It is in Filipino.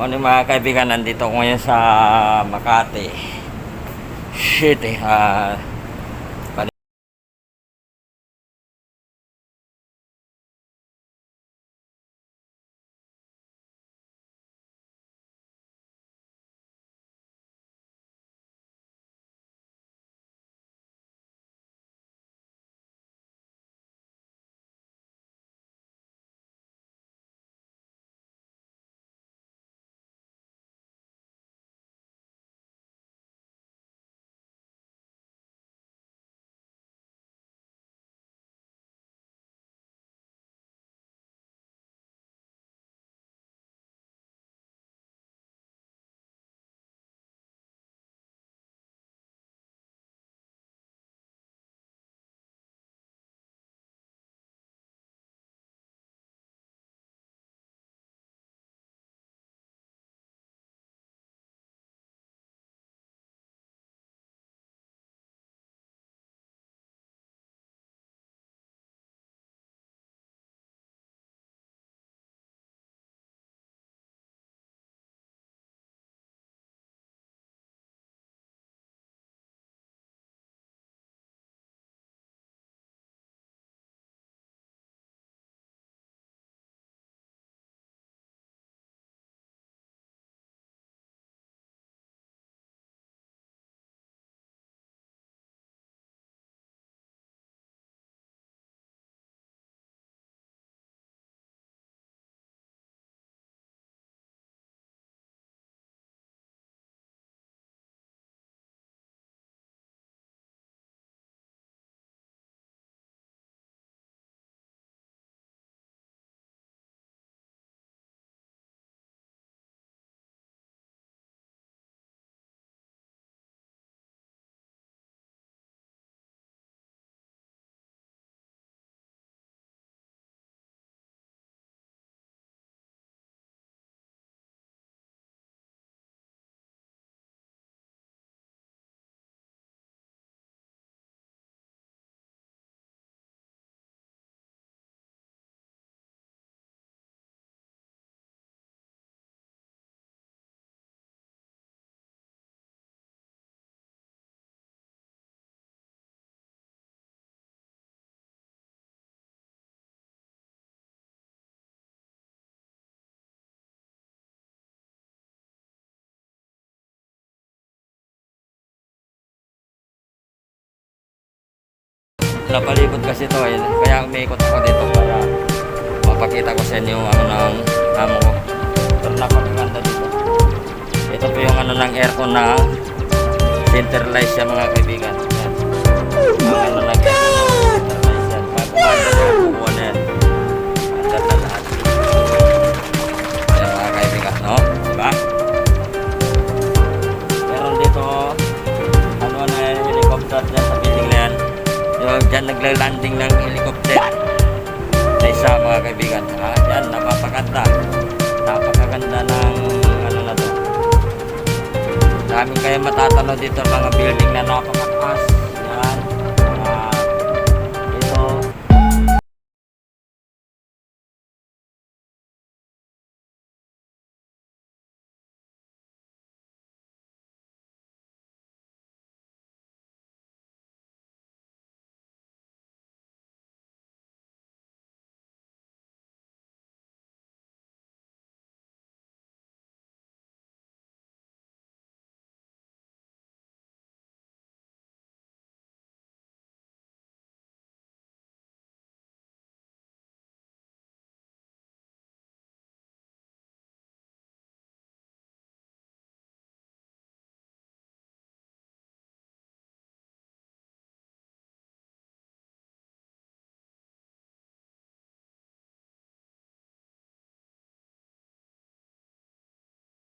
Morning mga kaibigan, nandito ko ngayon sa Makati City. ah Napalibot kasi ito eh. Kaya umiikot ako dito para mapakita ko sa inyo yung ano ng amo ko. Pero napakaganda dito. Ito po yung ano ng aircon na centralized siya mga kaibigan. Nagla-landing ng helicopter. Na isa mga kaibigan. Ah, yan, napapaganda. Napakaganda ng ano na to. Daming kayo matatanaw dito mga building na napakataas.